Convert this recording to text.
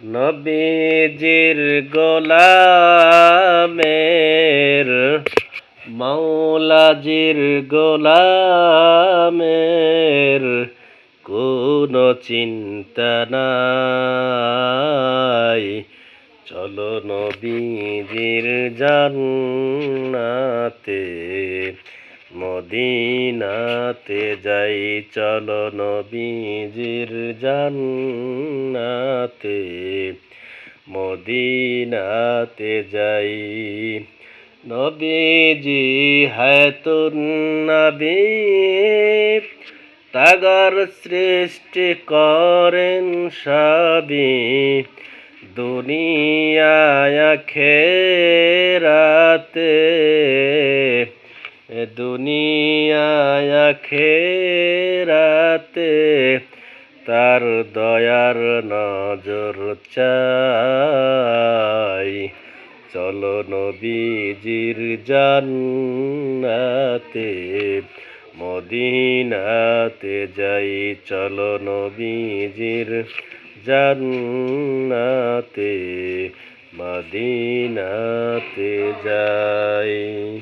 নবীজির গোলামের মৌলাজির গোলামের কোনো চিন্তা নাই। চলো নবীজির জান্নাতে মদিনাতে যাই, চলো নবীজির জান্নাতে। মদিনাতে যাই, নবীজি হায়তুন নবী। তাগার সৃষ্টি করেন সবই, দুনিয়ায় খেরাতে দুনিয়ায় খেরাতে তার দয়ার নজর চাই। চলো নবীজির জান্নাতে, মদিনাতে যাই। চলো নবীজির জান্নাতে, মদিনাতে যাই।